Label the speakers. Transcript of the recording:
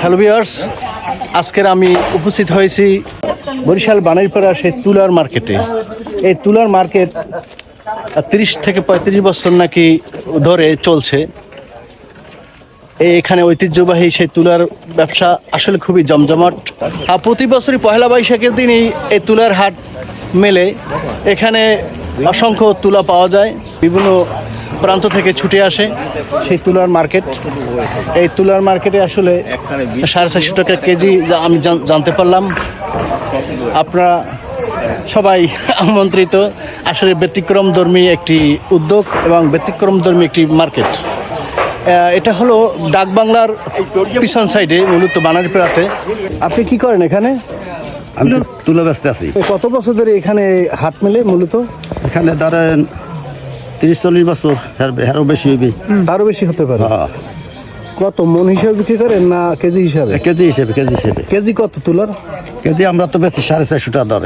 Speaker 1: Hello viewers আজকের আমি উপস্থিত হয়েছি বরিশাল বানাইপাড়া সেই তুলার মার্কেটে। এই তুলার মার্কেট তিরিশ থেকে পঁয়ত্রিশ বছর নাকি ধরে চলছে। এই এখানে ঐতিহ্যবাহী সেই তুলার ব্যবসা আসলে খুবই জমজমাট। আর প্রতি বছরই পহেলা বৈশাখের দিনই এই তুলার হাট মেলে। এখানে অসংখ্য তুলা পাওয়া যায়। বিভিন্ন প্রান্ত থেকে ছুটে আসে সেই তুলার মার্কেট। এই তুলার মার্কেটে আসলে সাড়ে চারশো টাকা কেজি যা আমি জানতে পারলাম। আপনারা সবাই আমন্ত্রিত। আসলে ব্যতিক্রমধর্মী একটি উদ্যোগ এবং ব্যতিক্রমধর্মী একটি মার্কেট। এটা হলো ডাক বাংলার পিছন সাইডে মূলত বানারপাড়াতে। আপনি কি করেন এখানে?
Speaker 2: আমি তুলে ব্যস্ত আছি
Speaker 1: কত বছর ধরে এখানে হাত মেলে মূলত?
Speaker 2: এখানে ধরেন তিরিশ চল্লিশ বছর আরও বেশি হইবে।
Speaker 1: আরও বেশি হতে পারে।
Speaker 2: হ্যাঁ,
Speaker 1: কত মন হিসাবে বিক্রি করেন না কেজি হিসাবে?
Speaker 2: কেজি হিসাবে কেজি হিসাবে।
Speaker 1: কেজি কত তুলার?
Speaker 2: কেজি আমরা তো বেশি সাড়ে চারশো টাকা দর